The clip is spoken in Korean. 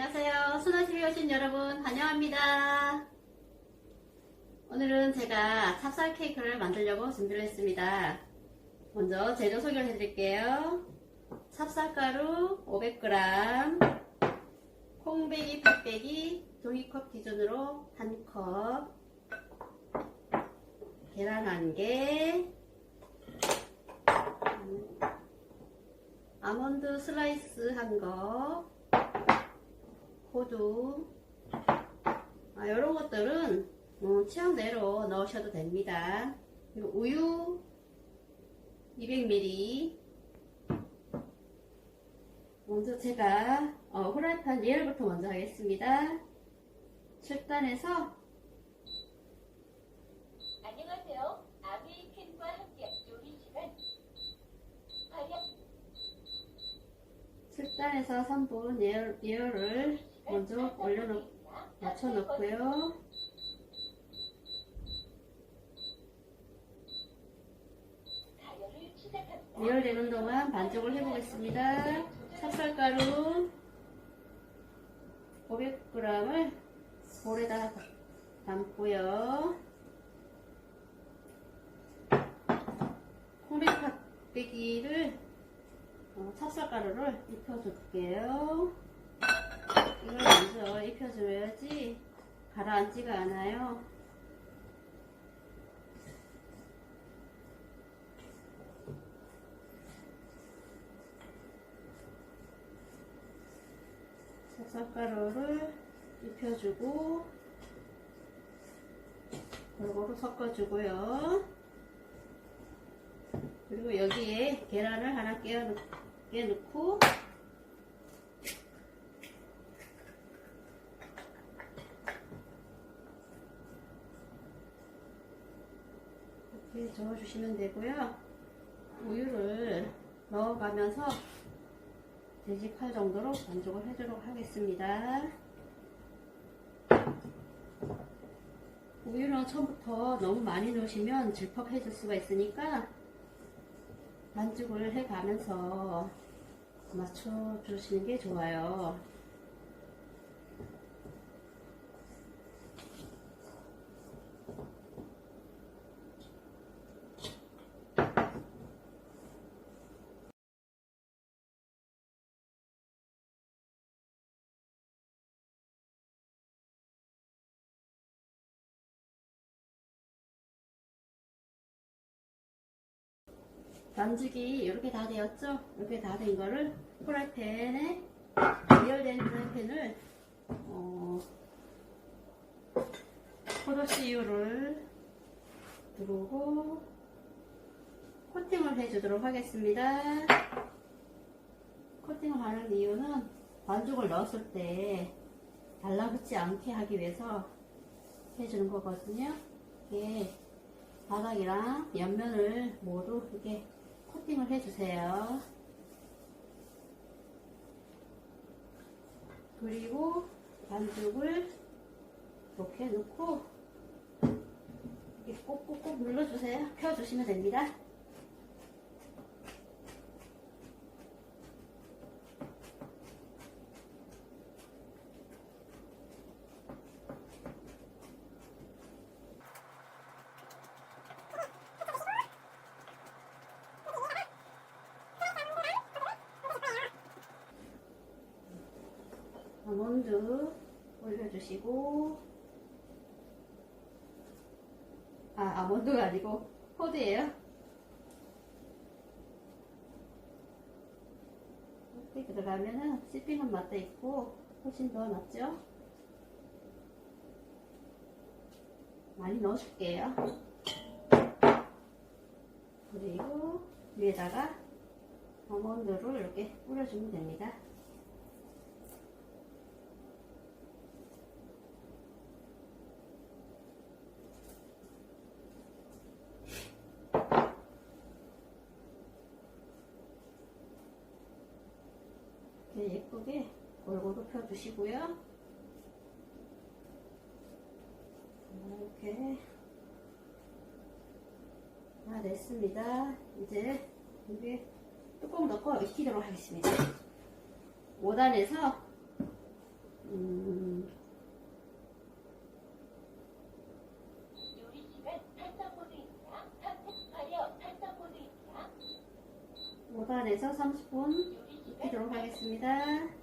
안녕하세요. 수나TV에 오신 여러분 환영합니다. 오늘은 제가 찹쌀 케이크를 만들려고 준비를 했습니다. 먼저 재료 소개를 해드릴게요. 찹쌀가루 500g, 콩배기, 팥배기 종이컵 기준으로 1컵, 계란 1개, 아몬드 슬라이스 한 거, 호두, 아, 이런 것들은 어, 취향대로 넣으셔도 됩니다. 그리고 우유 200ml. 먼저 제가 어, 후라이팬 예열부터 먼저 하겠습니다. 7단에서 안녕하세요. 아메리칸과 함께 요리 시간. 7단에서 3분 예열, 예열을 먼저 올려놓, 맞춰놓고요. 예열되는 동안 반죽을 해보겠습니다. 찹쌀가루 500g을 볼에다 담고요. 콩백팥배기를 어, 찹쌀가루를 입혀줄게요. 이걸 먼저 입혀줘야지 가라앉지가 않아요. 찹쌀가루를 입혀주고 골고루 섞어주고요. 그리고 여기에 계란을 하나 깨어 넣- 깨 넣고 이렇게 저어주시면 되고요. 우유를 넣어가면서 되직할 정도로 반죽을 해주도록 하겠습니다. 우유는 처음부터 너무 많이 넣으시면 질퍽해질 수가 있으니까 반죽을 해가면서 맞춰주시는 게 좋아요. 반죽이 이렇게 다 되었죠? 이렇게 다 된 거를 프라이팬에 예열된 프라이팬을 어, 포도씨유를 두르고 코팅을 해주도록 하겠습니다. 코팅을 하는 이유는 반죽을 넣었을 때 달라붙지 않게 하기 위해서 해주는 거거든요. 이게 바닥이랑 옆면을 모두 이렇게 코팅을 해주세요. 그리고 반죽을 이렇게 넣고 이렇게 꼭꼭꼭 눌러주세요. 펴주시면 됩니다. 아몬드 올려주시고. 아 아몬드가 아니고 호두예요? 이렇게 들어가면은 씹히는 맛도 있고 훨씬 더 낫죠? 많이 넣어줄게요. 그리고 위에다가 아몬드를 이렇게 뿌려주면 됩니다 골고루 펴주시고요. 이렇게 아, 다 냈습니다. 이제 여기 뚜껑 넣고 익히도록 하겠습니다. 5단에서 음, 오단에서 30분 익히도록 하겠습니다.